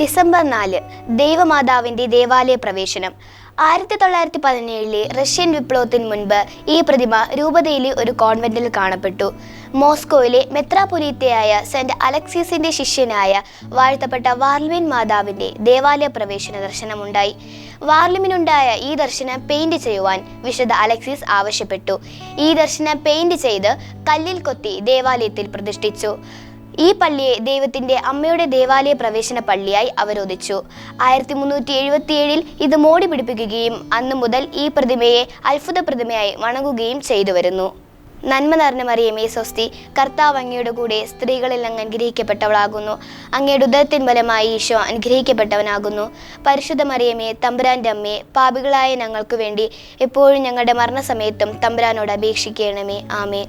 December നാല് ദൈവമാതാവിന്റെ ദേവാലയ പ്രവേശനം. ആയിരത്തി തൊള്ളായിരത്തി പതിനേഴിലെ റഷ്യൻ വിപ്ലവത്തിന് മുൻപ് ഈ പ്രതിമ രൂപതയിലെ ഒരു കോൺവെന്റിൽ കാണപ്പെട്ടു. മോസ്കോയിലെ മെത്രാപൊലീത്തയായ സെന്റ് അലക്സീസിന്റെ ശിഷ്യനായ വാഴ്ത്തപ്പെട്ട വാർലിമിൻ മാതാവിന്റെ ദേവാലയ പ്രവേശന ദർശനമുണ്ടായി. വാർലിമിനുണ്ടായ ഈ ദർശനം പെയിന്റ് ചെയ്യുവാൻ വിശുദ്ധ അലക്സീസ് ആവശ്യപ്പെട്ടു. ഈ ദർശനം പെയിന്റ് ചെയ്ത് കല്ലിൽ കൊത്തി ദേവാലയത്തിൽ പ്രതിഷ്ഠിച്ചു. ഈ പള്ളിയെ ദൈവത്തിന്റെ അമ്മയുടെ ദേവാലയ പ്രവേശന പള്ളിയായി അവരോധിച്ചു. ആയിരത്തി മുന്നൂറ്റി എഴുപത്തിയേഴിൽ ഇത് മോടി പിടിപ്പിക്കുകയും അന്നു മുതൽ ഈ പ്രതിമയെ അത്ഭുത പ്രതിമയായി വണങ്ങുകയും ചെയ്തു വരുന്നു. നന്മ നിറഞ്ഞ മറിയമേ സ്വസ്തി കർത്താവ് അങ്ങയുടെ കൂടെ സ്ത്രീകളിൽ അങ്ങ് അനുഗ്രഹിക്കപ്പെട്ടവളാകുന്നു. അങ്ങയുടെ ഉദരത്തിൻ ഫലമായി ഈശോ അനുഗ്രഹിക്കപ്പെട്ടവനാകുന്നു. പരിശുദ്ധ മറിയമേ തമ്പുരാന്റെ അമ്മയെ പാപികളായ ഞങ്ങൾക്ക് വേണ്ടി എപ്പോഴും ഞങ്ങളുടെ മരണസമയത്തും തമ്പുരാനോട് അപേക്ഷിക്കണമേ. ആമേ